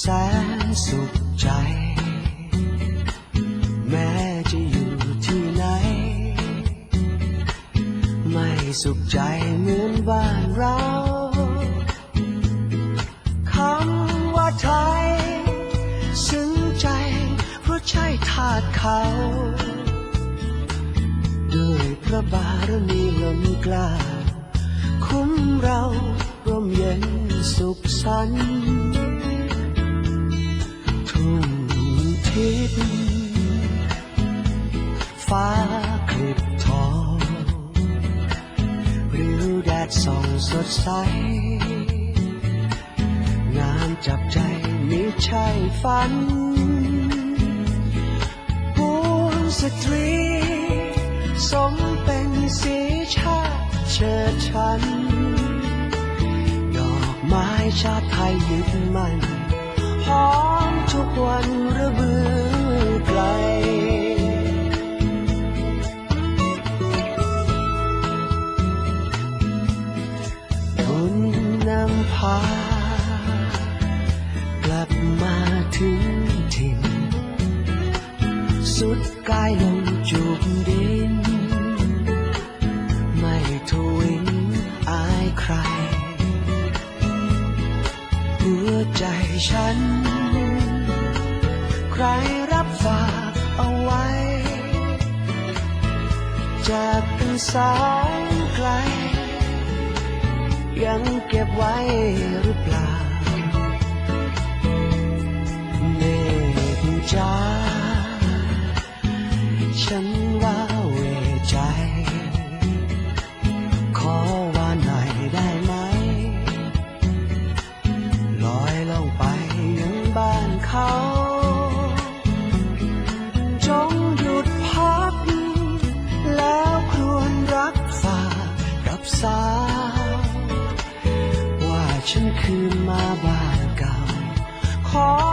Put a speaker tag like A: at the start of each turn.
A: แสนสุขใจ แม้จะอยู่ที่ไหน ไม่สุขใจเหมือนบ้านเราคำว่าไทย ซึ้งใจ เพราะใช่ทาสเขาด้วยพระบารมีล้นกล้า คุ้มเราร่มเย็นสุขสันต์ ฟ้าคลิบทองริ้วแดดส่องสดใส งามจับใจมิใช่ฝันปวงสตรี สมเป็นสีชาติเชิดชัน ดอกไม้ชาติไทยยึดมันหอมทุก นำพากลับมาถึงถิ่น สุดกายลงจูบดิน ไม่ทวินอายใคร หัวใจฉัน ใครรับฝากเอาไว้ จากเป็นสายไกล ยังเก็บไว้หรือเปล่าเมฆจ้าฉันว่าเวใจ ขอว่าหน่อยได้ไหม ลอยลงไปยังบ้านเขา ขอ